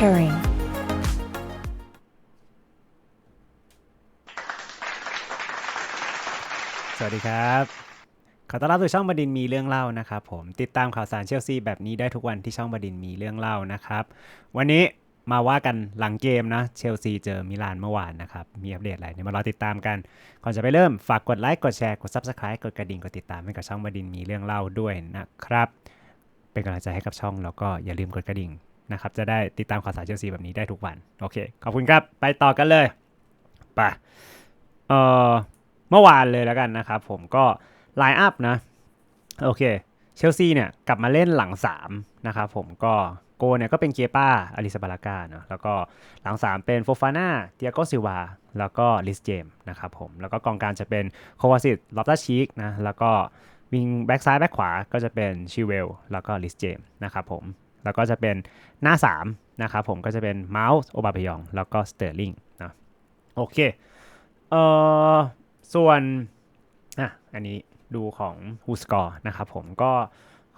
pairing. สวัสดีครับ ขอต้อนรับสู่ช่องบดินทร์มีเรื่องเล่านะครับผม ติดตามข่าวสารเชลซีแบบนี้ได้ทุกวันที่ช่องบดินทร์มีเรื่องเล่านะครับ วันนี้มาว่ากันหลังเกมนะ เชลซีเจอมิลานเมื่อวานนะครับ มีอัปเดตอะไรเดี๋ยมารอติดตามกัน ก่อนจะไปเริ่มฝากกดไลค์ กดแชร์ กด Subscribe กดกระดิ่ง กดติดตามให้กับช่องบดินทร์มีเรื่องเล่าด้วยนะครับ เป็นกำลังใจให้กับช่องแล้วก็อย่าลืมกดกระดิ่ง นะครับ จะได้ติดตามข่าวสารเชลซีแบบนี้ได้ทุกวัน โอเค ขอบคุณครับ ไปต่อกันเลยไปเออเมื่อวานเลยแล้วกันนะครับ ผมก็ไลน์อัพนะ โอเค เชลซีเนี่ยกลับมาเล่นหลัง3นะครับผมก็โกเนี่ยก็เป็นเกียป้าอลิซาบาลากาเนาะแล้วก็หลัง 3 เป็นโฟฟาน่าเตียโกซิวา แล้วก็ลิสเจมนะครับผม แล้วก็กองกลางจะเป็นโควาซิตลอฟตัสชีกนะ แล้วก็วิงแบ็กซ้ายแบ็กขวาก็จะเป็นชิเวล แล้วก็ลิสเจมนะครับผม แล้วก็จะเป็นหน้า 3 นะครับผมก็จะเป็นเมาส์โอบาเปยองแล้วก็สเตอร์ลิงนะโอเคเอ่อส่วนอะอันนี้ดูของฮูสกอร์นะครับผมก็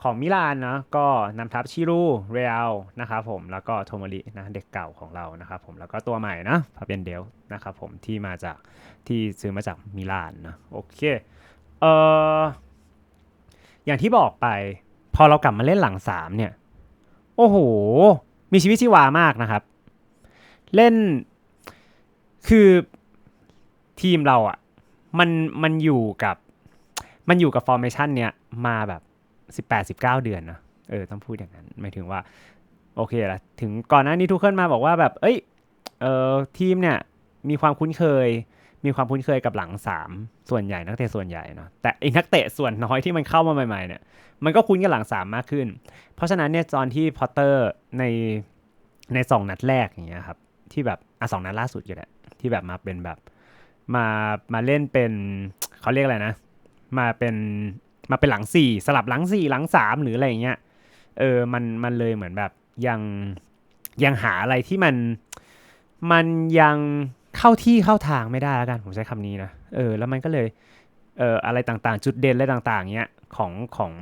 ของมิลานนะก็นำทัพชิรูเรียลนะครับผมแล้วก็โทโมรินะเด็กเก่าของเรานะครับผมแล้วก็ตัวใหม่นะพาเบนเดลนะครับผมที่มาจากที่ซื้อมาจากมิลานนะโอเคเอ่ออย่างที่บอกไปพอเรากลับมาเล่นหลังสามเนี่ย โอ้โห มีชีวิตชีวามากนะครับ เล่นคือทีมเราอะ่ะมันมันอยู่กับมันอยู่กับฟอร์เมชันเนี้ยมาแบบสิบแปดสิบเก้าเดือนนะเออต้องพูดอย่างนั้นหมายถึงว่าโอเคละถึงก่อนหน้านี้ทุกคนมาบอกว่าแบบ เอ้ยเออทีมเนี่ยมีความคุ้นเคย มีความคุ้นเคยกับหลังสามส่วนใหญ่นักเตะส่วนใหญ่เนาะแต่อ้นักเตะส่วนน้อยที่มันเข้ามาใหม่ๆเนี่ยมันก็คุ้นกับหลังสามมากขึ้น เพราะฉะนั้นเนี่ยตอนที่พอตเตอร์ในในสองนัดแรกอย่างเงี้ยครับที่แบบอะสองนัดล่าสุดอยู่แหละที่แบบมาเป็นแบบมามาเล่นเป็นเขาเรียกอะไรนะ มาเป็นมาเป็นหลังสี่สลับหลังสี่หลังสามหรืออะไรอย่างเงี้ยเออมันมันเลยเหมือนแบบยังยังหาอะไรที่มันมันยัง เข้าที่เข้าทางไม่ได้แล้วกันผมใช้คำนี้นะเออแล้วมันก็เลยเอออะไรต่างๆ จุดเด่นอะไรต่างๆเงี้ยของของ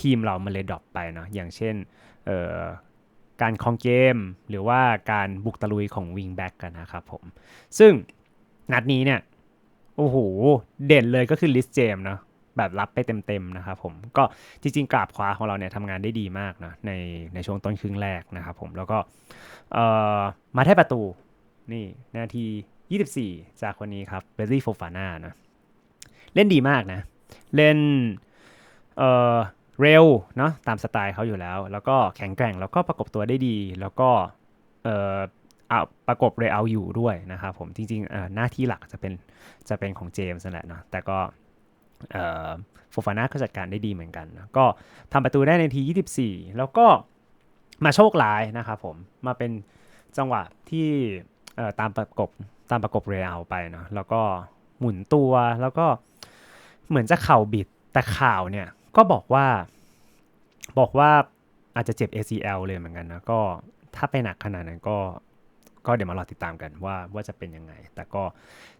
ทีมเรามันเลยดรอปไปเนาะอย่างเช่นเอ่อการคองเกม หรือว่าการบุกตะลุยของวิงแบ็กกันนะครับผม ซึ่งนัดนี้เนี่ยโอ้โหเด่นเลยก็คือลิสเจมเนาะแบบรับไปเต็มๆนะครับผมก็จริงๆกราบขวาของเราเนี่ยทำงานได้ดีมากนะในในช่วงต้นครึ่งแรกนะครับผมแล้วก็เอ่อมาได้ประตู นี่นาที 24 จากคนนี้ครับเบลลี่โฟฟาน่านะเล่นดีมากนะ เล่นเอ่อเร็วเนาะตามสไตล์เขาอยู่แล้ว แล้วก็แข็งแกร่งแล้วก็ประกบตัวได้ดี แล้วก็เอ่อเอาประกบเรเอาอยู่ด้วยนะครับผมจริงๆหน้าที่หลักจะเป็นจะเป็นของเจมส์นั่นแหละเนาะแต่ก็โฟฟาน่าก็จัดการได้ดีเหมือนกันนะก็ทำประตูได้ในที 24 แล้วก็มาโชคร้ายนะครับผมมาเป็นจังหวะที่ ตามประกบตามประกบเรเอาไปเนาะแล้วก็หมุนตัวแล้วก็เหมือนจะเข่าบิดแต่ข่าวเนี่ยก็บอกว่าบอกว่าอาจจะเจ็บ ACL เลยเหมือนกันนะก็ถ้าไปหนักขนาดนั้นก็ก็เดี๋ยวมารอติดตามกันว่าว่าจะเป็นยังไง แต่ก็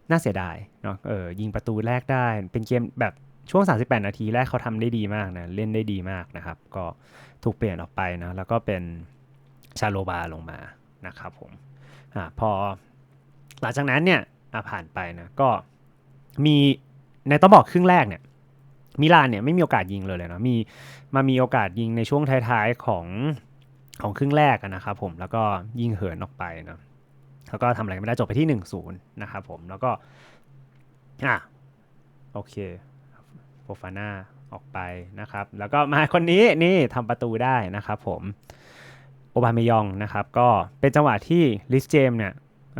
น่าเสียดายเนาะเออยิงประตูแรกได้ เป็นเกมแบบช่วง 38 นาทีแรกเขาทำได้ดีมากนะ เล่นได้ดีมากนะครับ ก็ถูกเปลี่ยนออกไปนะ แล้วก็เป็นชาโลบาลงมานะครับผม อ่าพอหลังจากนั้นเนี่ยผ่านไปนะก็มีในต้องบอกครึ่งแรกเนี่ยมิลานเนี่ยไม่มีโอกาสยิงเลยเลยนะมีมามีโอกาสยิงในช่วงท้ายๆของของครึ่งแรกนะครับผมแล้วก็ยิงเหินออกไปนะแล้วก็ทำอะไรไม่ได้จบไปที่1นนะครับผมแล้วก็อะโอเคโฟฟาน่าออกไปนะครับ แล้วก็มาคนนี้นี่ทำประตูได้นะครับผม โอบามยองนะครับก็เป็นจังหวะที่ลิสเจมเนี่ยเ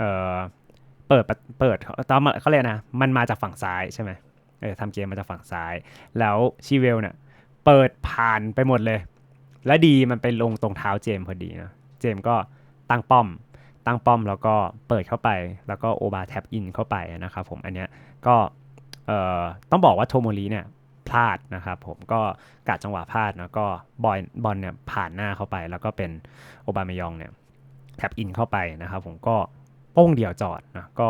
เปิดเปิดตอนเขาเรียกนะมันมาจากฝั่งซ้ายใช่ไหมเออทำเกมมาจากฝั่งซ้าย แล้วชีเวลเนี่ยเปิดผ่านไปหมดเลย และดีมันไปลงตรงเท้าเจมพอดีนะเจมก็ตั้งป้อม ตั้งป้อมแล้วก็เปิดเข้าไปแล้วก็โอบาแท็บอินเข้าไปนะครับผมอันเนี้ยก็ต้องบอกว่าโทโมรีเนี่ย พลาดนะครับผมก็กะจังหวะพลาดนะก็บอลบอลเนี่ยผ่านหน้าเข้าไป แล้วก็เป็นโอบามายองเนี่ยแท็บอินเข้าไปนะครับผมก็โป้งเดี่ยวจอดนะก็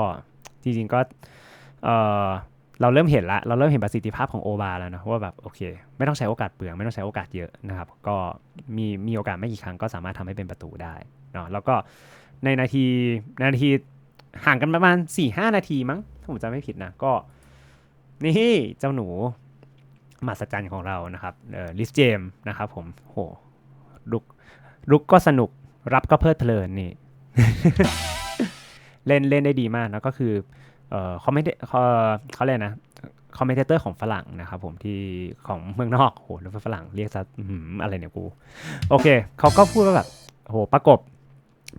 จริงๆก็เราเริ่มเห็นละเราเริ่มเห็นประสิทธิภาพของโอบาแล้วนะว่าแบบโอเค ไม่ต้องใช้โอกาสเปลืองไม่ต้องใช้โอกาสเยอะนะครับ ก็มีมีโอกาสไม่กี่ครั้งก็สามารถทำให้เป็นประตูได้เนาะแล้วก็ในนาทีในนาทีห่างกันประมาณ4ี่ห้านาทีมั้งถ้าผมจำไม่ผิดนะก็นี่เจ้าหนู มหัศจรรย์ของเรานะครับเออลิสเจมนะครับผมโหลุกลุกก็สนุกรับก็เพลิดเพลินนี่ เล่นเล่นได้ดีมากนะก็คือเออเขาไม่ได้เขาเขาเรียกนะคอมเมนเตอร์ของฝรั่งนะครับผมที่ของเมืองนอกโหแล้วฝรั่งเรียกซะอื้อหืออะไรเนี่ยกู โอเคเขาก็พูดว่าแบบโหประกบ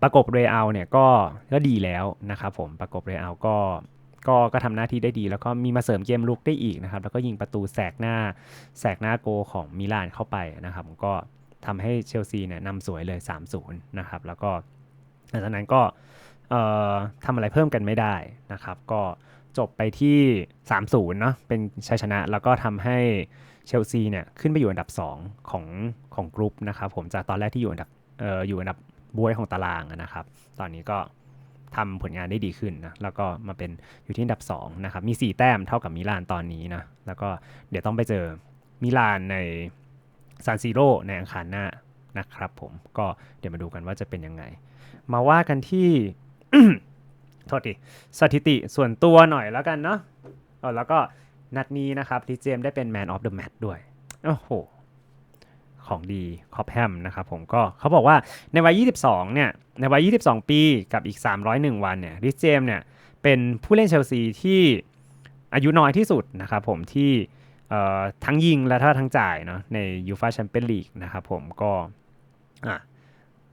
ประกบเรอัลเนี่ยก็ก็ดีแล้วนะครับผมประกบเรอัลก็ ก็ก็ทำหน้าที่ได้ดี แล้วก็มีมาเสริมเกมลุกได้อีกนะครับ แล้วก็ยิงประตูแสกหน้าแสกหน้าโกของมิลานเข้าไปนะครับ ก็ทำให้เชลซีเนี่ยนำสวยเลย 3-0 นะครับ แล้วก็หลังจากนั้นก็ทำอะไรเพิ่มกันไม่ได้นะครับ ก็จบไปที่ 3-0 เนาะเป็นชัยชนะ แล้วก็ทำให้เชลซีเนี่ยขึ้นไปอยู่อันดับ 2 ของของกรุ๊ปนะครับ ผมจากตอนแรกที่อยู่อันดับอออยู่อันดับบวยของตารางนะครับ ตอนนี้ก็ ทำผลงานได้ดีขึ้นนะแล้วก็มาเป็นอยู่ที่อันดับ2นะครับมี 4 แต้มเท่ากับมิลานตอนนี้นะแล้วก็เดี๋ยวต้องไปเจอมิลานในซานซิโรในอังคารหน้านะครับผมก็เดี๋ยวมาดูกันว่าจะเป็นยังไง มาว่ากันที่โทษทีสถิติส่วนตัวหน่อยแล้วกันเนาะแล้วก็นัดนี้นะครับลิเจมได้เป็น Man of the Match ด้วย โอ้โห ของดีคอปแฮมนะครับผมก็เขาบอกว่าในวัย 22 เนี่ย ในวัย 22 ปีกับอีก 301 วันเนี่ยริสเจมเนี่ยเป็นผู้เล่นเชลซีที่อายุน้อยที่สุดนะครับผมที่ทั้งยิงและทั้งจ่ายเนาะในยูฟาแชมเปี้ยนลีกนะครับผมก็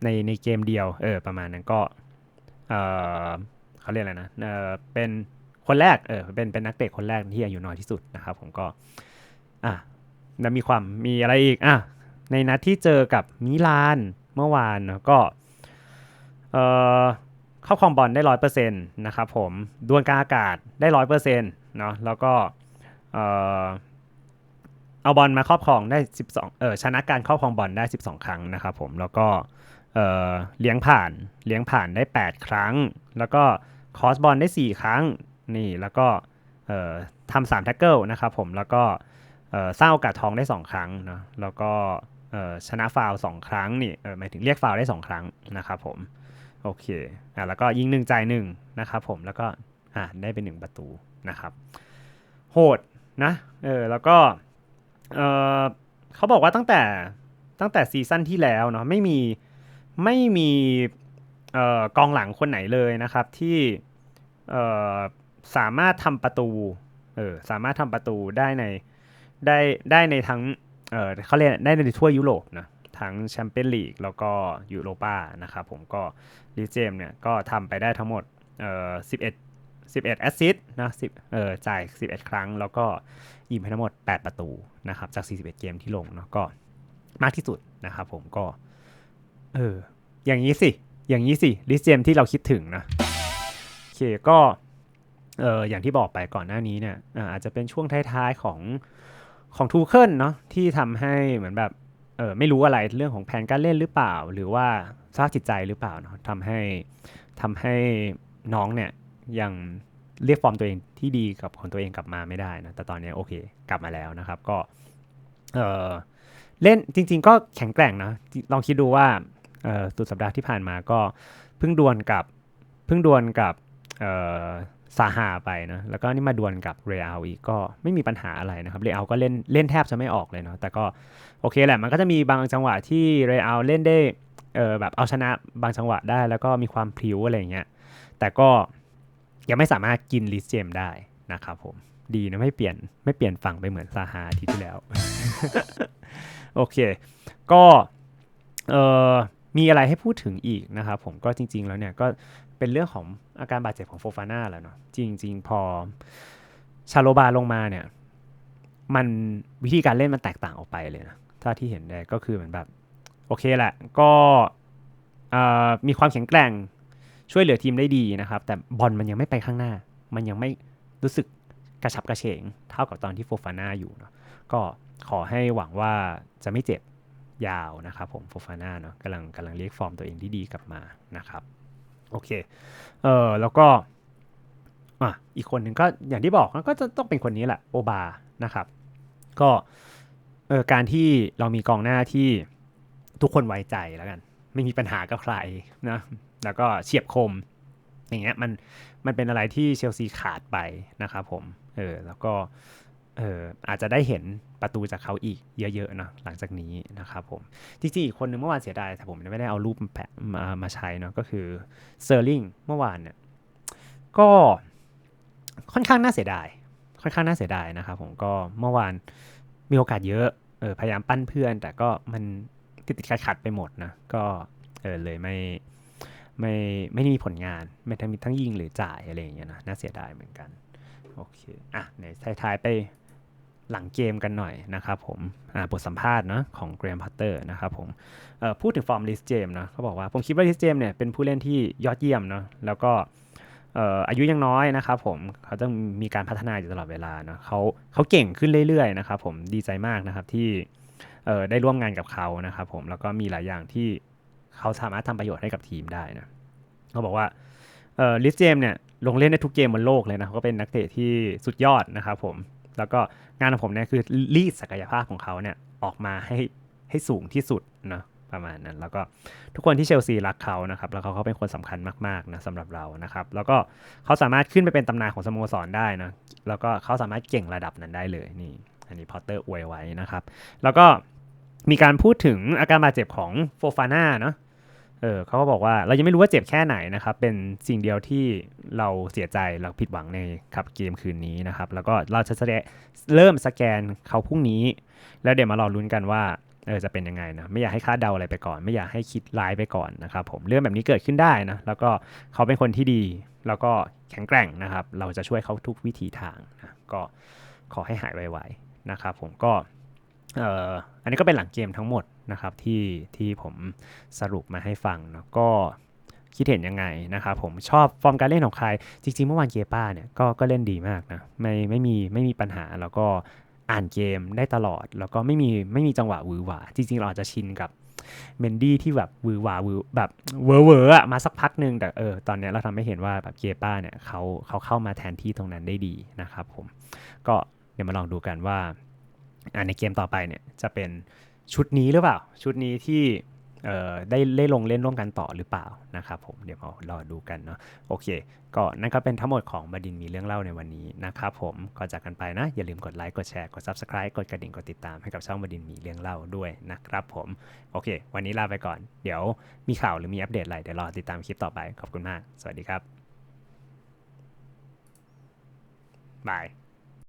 ในในเกมเดียวเออประมาณนั้นก็เเขาเรียกอะไรนะเออเป็นคนแรกเออเป็นเป็นนักเตะคนแรกที่อายุน้อยที่สุดนะครับผมก็อะแล้วมีความมีอะไรอีกอะ ในนัดที่เจอกับมิลานเมื่อวานเนอะก็เออเข้าครองบอลได้ร้อยเปอร์เซ็นต์นะครับผมดวลกางอากาศได้ร้อยเปอร์เซ็นต์เนาะแล้วก็เออเอาบอลมาครอบครองได้ 12 เออชนะการครอบครองบอลได้ 12 ครั้งนะครับผมแล้วก็เออเลี้ยงผ่านเลี้ยงผ่านได้ 8 ครั้ง แล้วก็คอสบอลได้ 4 ครั้งนี่แล้วก็เออทำสามแท็กเกิลนะครับผมแล้วก็เออสร้างโอกาสทองได้ 2 ครั้งเนาะแล้วก็ ชนะฟาวสองครั้งนี่หมายถึงเรียกฟาวได้2ครั้งนะครับผมโอเคอะแล้วก็ยิงหนึ่งจ่ายหนึ่งนะครับผมแล้วก็อะได้เป็นหนึ่งประตูนะครับโหดนะเออแล้วก็เออเขาบอกว่าตั้งแต่ตั้งแต่ซีซั่นที่แล้วเนาะไม่มีไม่มีเอ่อกองหลังคนไหนเลยนะครับที่เอ่อสามารถทำประตูเออสามารถทำประตูได้ในได้ได้ในทั้ง เออเขาเรียกได้ในทั่วยุโรปนะทั้งแชมเปี้ยนลีกแล้วก็ยูโรปานะครับผมก็ลีเจมเนี่ยก็ทำไปได้ทั้งหมดเอ่อ11 11แอสซิสต์นะ10เอ่อจ่าย 11 ครั้ง แล้วก็ยิงไปทั้งหมด 8 ประตูนะครับจาก 41 เกมที่ลงเนาะก็มากที่สุดนะครับผมก็ เออ อย่างนี้สิ อย่างนี้สิลิเจมที่เราคิดถึงนะโอเคก็เอออย่างที่บอกไปก่อนหน้านี้เนี่ยอาจจะเป็นช่วงท้ายๆของ ของทูเคิลเนาะที่ทำให้เหมือนแบบเออไม่รู้อะไรเรื่องของแผนการเล่นหรือเปล่า หรือว่าสภาพจิตใจหรือเปล่าเนาะทำให้ทำให้น้องเนี่ยยังเรียกฟอร์มตัวเองที่ดีกับของตัวเองกลับมาไม่ได้นะแต่ตอนนี้โอเค กลับมาแล้วนะครับ ก็เออเล่นจริง ๆ ก็แข็งแกร่งนะลองคิดดูว่าเออสุดสัปดาห์ที่ผ่านมาก็เพิ่งดวลกับเพิ่งดวลกับเออ ซาฮาไปนะแล้วก็นี่มาดวลกับเรอัลอีกก็ไม่มีปัญหาอะไรนะครับเรอัลก็เล่นเล่นแทบจะไม่ออกเลยเนาะแต่ก็โอเคแหละมันก็จะมีบางจังหวะที่เรอัลเล่นได้เออแบบเอาชนะบางจังหวะได้ แล้วก็มีความพลิ้วอะไรเงี้ยแต่ก็ยังไม่สามารถกินลิสเจมได้นะครับผมดีนะไม่เปลี่ยนไม่เปลี่ยนฝั่งไปเหมือนซาฮาทีที่แล้ว โอเค ก็เออ มีอะไรให้พูดถึงอีกนะครับผมก็จริง ๆ แล้วเนี่ยก็เป็นเรื่องของอาการบาดเจ็บของโฟฟาน่าแหล้วเนาะจริง ๆ พอชาโลบาลงมาเนี่ยมันวิธีการเล่นมันแตกต่างออกไปเลยนะถ้าที่เห็นได้ก็คือเหมือนแบบโอเคแหละก็มีความแข็งแกร่งช่วยเหลือทีมได้ดีนะครับ แต่บอลมันยังไม่ไปข้างหน้า มันยังไม่รู้สึกกระฉับกระเฉง เท่ากับตอนที่โฟฟาน่าอยู่เนาะก็ขอให้หวังว่าจะไม่เจ็บ ยาวนะครับผมโฟฟาน่าเนาะกำลังกำลังเรียกฟอร์มตัวเองที่ดีกลับมานะครับโอเคเออแล้วก็อะอีกคนหนึ่งก็อย่างที่บอกก็จะต้องเป็นคนนี้แหละโอบานะครับ ก็เออการที่เรามีกองหน้าที่ทุกคนไว้ใจแล้วกัน ไม่มีปัญหากับใครนะแล้วก็เฉียบคม อย่างเงี้ยมันมันเป็นอะไรที่เชลซีขาดไปนะครับผมเออแล้วก็ เอออาจจะได้เห็นประตูจากเขาอีกเยอะๆนะหลังจากนี้นะครับผม จริงๆ อีกคนหนึ่งเมื่อวานเสียดายแต่ผมไม่ได้เอารูปแปะมามาใช้เนาะก็คือเซอร์ลิงเมื่อวานเนี่ยก็ค่อนข้างน่าเสียดาย ค่อนข้างน่าเสียดายนะครับผมก็เมื่อวานมีโอกาสเยอะเออพยายามปั้นเพื่อน แต่ก็มันติดติดขัดไปหมดนะก็เออเลยไม่ไม่ไม่มีผลงาน ไม่ทั้งมีทั้งยิงหรือจ่ายอะไรอย่างเงี้ยนะน่าเสียดายเหมือนกันโอเค อะในท้ายๆไป หลังเกมกันหน่อยนะครับผมอ่าบทสัมภาษณ์เนาะของเกรมพัตเตอร์นะครับผมเอ่อพูดถึงฟอร์มลิสเจมนะเขาบอกว่าผมคิดว่าลิสเจมเนี่ยเป็นผู้เล่นที่ยอดเยี่ยมเนาะแล้วก็เอ่ออายุยังน้อยนะครับผมเขาต้องมีการพัฒนาอยู่ตลอดเวลาเนาะเขาเขาเก่งขึ้นเรื่อยๆนะครับผมดีใจมากนะครับที่เอ่อได้ร่วมงานกับเขานะครับผมแล้วก็มีหลายอย่างที่เขาสามารถทำประโยชน์ให้กับทีมได้นะเขาบอกว่าเอ่อลิสเจมเนี่ยลงเล่นในทุกเกมบนโลกเลยนะเขาก็เป็นนักเตะที่สุดยอดนะครับผม แล้วก็งานของผมเนี่ยคือรีดศักยภาพของเขาเนี่ยออกมาให้ให้สูงที่สุดเนาะประมาณนั้น แล้วก็ทุกคนที่เชลซีรักเขานะครับ แล้วเขาเขาเป็นคนสำคัญมากๆนะสำหรับเรานะครับ แล้วก็เขาสามารถขึ้นไปเป็นตำนานของสโมสรได้นะแล้วก็เขาสามารถเก่งระดับนั้นได้เลยนี่ อันนี้พอตเตอร์อวยไว้นะครับ แล้วก็มีการพูดถึงอาการบาดเจ็บของโฟฟาน่าเนาะ เออเขาก็บอกว่าเรายังไม่รู้ว่าเจ็บแค่ไหนนะครับ เป็นสิ่งเดียวที่เราเสียใจเราผิดหวังในครับเกมคืนนี้นะครับ แล้วก็เราจะแสดงเริ่มสแกนเขาพรุ่งนี้ แล้วเดี๋ยวมารอลุ้นกันว่าเออจะเป็นยังไงนะไม่อยากให้คาดเดาอะไรไปก่อน ไม่อยากให้คิดร้ายไปก่อนนะครับผมเรื่องแบบนี้เกิดขึ้นได้นะแล้วก็เขาเป็นคนที่ดี แล้วก็แข็งแกร่งนะครับ เราจะช่วยเขาทุกวิธีทางนะก็ขอให้หายไวๆนะครับผมก็เอออันนี้ก็เป็นหลังเกมทั้งหมด นะครับที่ที่ผมสรุปมาให้ฟังเนาะก็คิดเห็นยังไงนะครับผมชอบฟอร์มการเล่นของใคร จริงๆ เมื่อวานเกป้าเนี่ยก็ก็เล่นดีมากนะไม่ไม่มีไม่มีปัญหาแล้วก็อ่านเกมได้ตลอด แล้วก็ไม่มีไม่มีจังหวะวือหวา จริง ๆ เราอาจจะชินกับเมนดี้ที่แบบวือหวาวือแบบเวอร์เวอร์อะมาสักพักหนึ่งแต่เออตอนเนี้ยเราทำให้เห็นว่าแบบเกป้าเนี่ยเขาเขาเข้ามาแทนที่ตรงนั้นได้ดีนะครับผมก็เดี๋ยวมาลองดูกันว่าอ่าในเกมต่อไปเนี่ยจะเป็น ชุดนี้หรือเปล่า ชุดนี้ที่ได้ได้ลงเล่นร่วมกันต่อหรือเปล่านะครับผมเดี๋ยวมารอดูกันเนาะโอเค ก็นั่นก็เป็นทั้งหมดของบดินทร์มีเรื่องเล่าในวันนี้นะครับผมก่อนจากกันไปนะ อย่าลืมกดไลค์กดแชร์กด Subscribe กดกระดิ่งกดติดตามให้กับช่องบดินทร์มีเรื่องเล่าด้วยนะครับผมโอเค วันนี้ลาไปก่อน เดี๋ยวมีข่าวหรือมีอัปเดตอะไรเดี๋ยวรอติดตามคลิปต่อไปขอบคุณมาก สวัสดีครับบาย